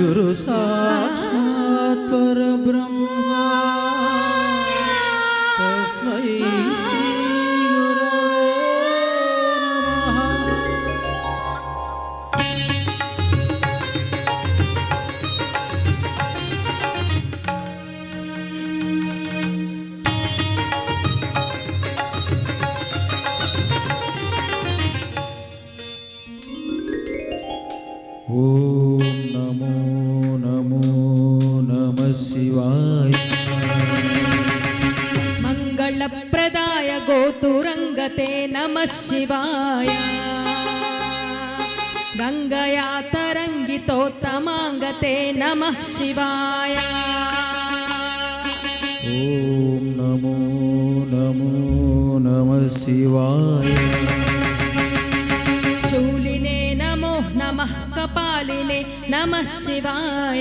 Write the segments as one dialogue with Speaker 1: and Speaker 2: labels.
Speaker 1: Guru Sakshat Parabrahma. Tasmai
Speaker 2: Sri गङ्गते नमः शिवाय गङ्गया तरङ्गितोत्तमाङ्गते नमः शिवाय
Speaker 1: ॐ नमो नमो नमः शिवाय
Speaker 2: शूलिने नमो नमः कपालिने नमः शिवाय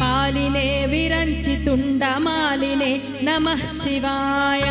Speaker 2: पालिने विरञ्चितुण्डमालिने नमः शिवाय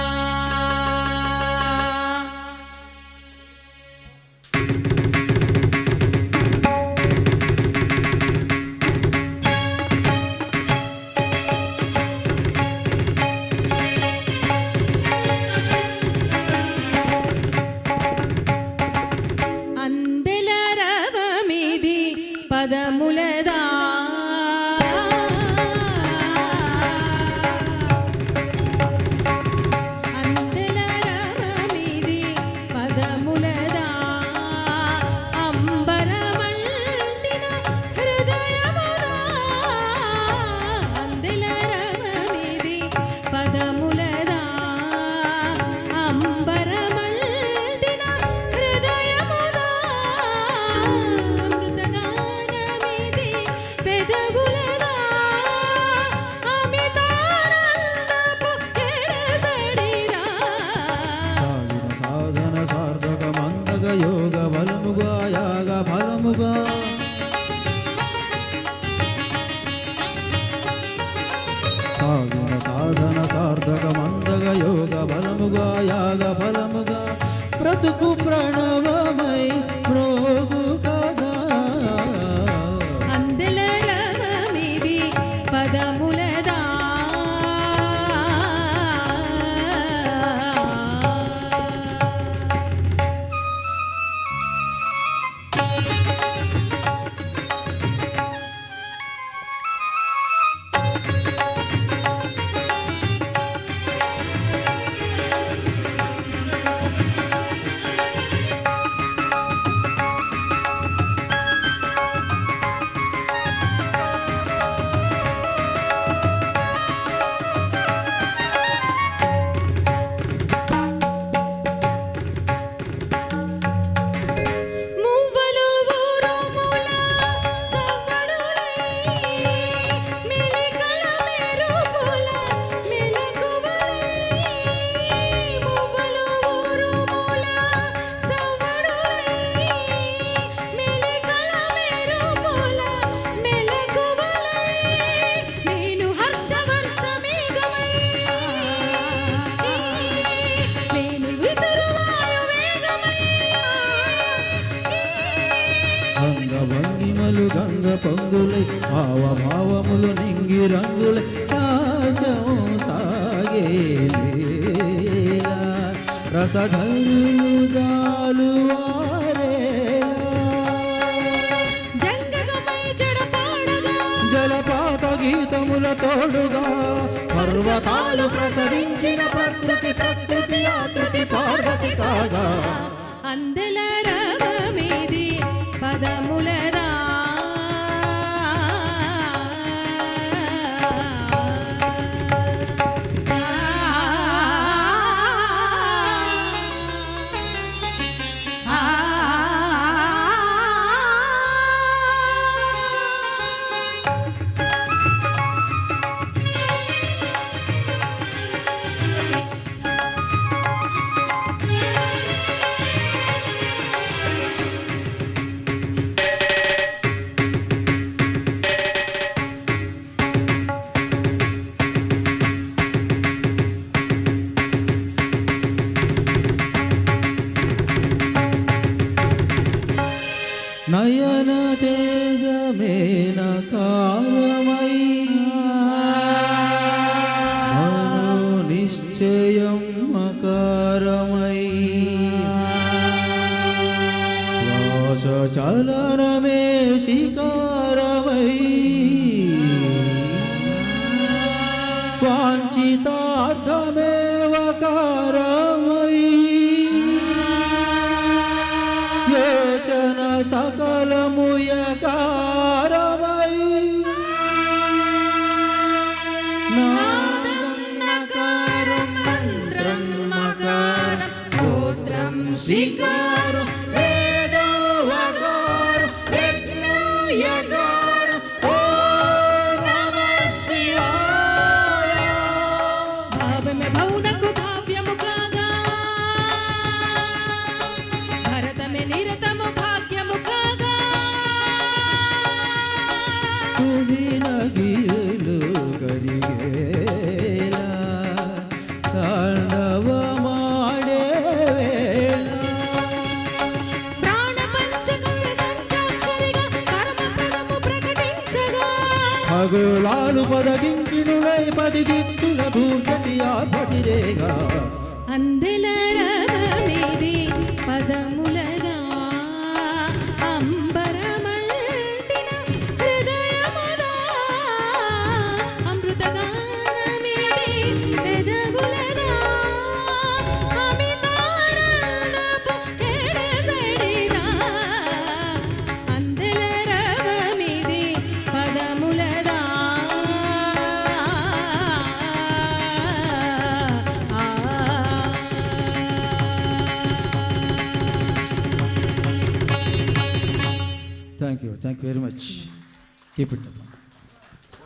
Speaker 1: సాగిన సాధన సార్థక మందగ యోగ బలముగా యాగ ఫలముగా బ్రతుకు ప్రణవ భావ భావములు నింగి రంగులై దాసం సాగేలేలా రసధరులు జలపాత గీతముల తోడుగా పర్వతాలు ప్రసరించిన ప్రకృతి ప్రకృతి ఆకృతి పార్వతి కాగా.
Speaker 2: అందెల రవమిది పదములరా
Speaker 1: జీవన తేజమేన కాలమై మనో నిశ్చయం మకారమై. శ్వాస చలనమే శికారమై. వాంఛితార్థమేవ కారమై. యోచన సకలముయకారమై నాదం నకారం మంత్రం మకారం స్తోత్రం
Speaker 2: శిఖారం
Speaker 1: ఖగోళాలు పదగింకిడులై పది దిక్కుల దూర్చటి ఆర్భటిరేగా
Speaker 2: అందెలా
Speaker 1: thank you very much. Keep it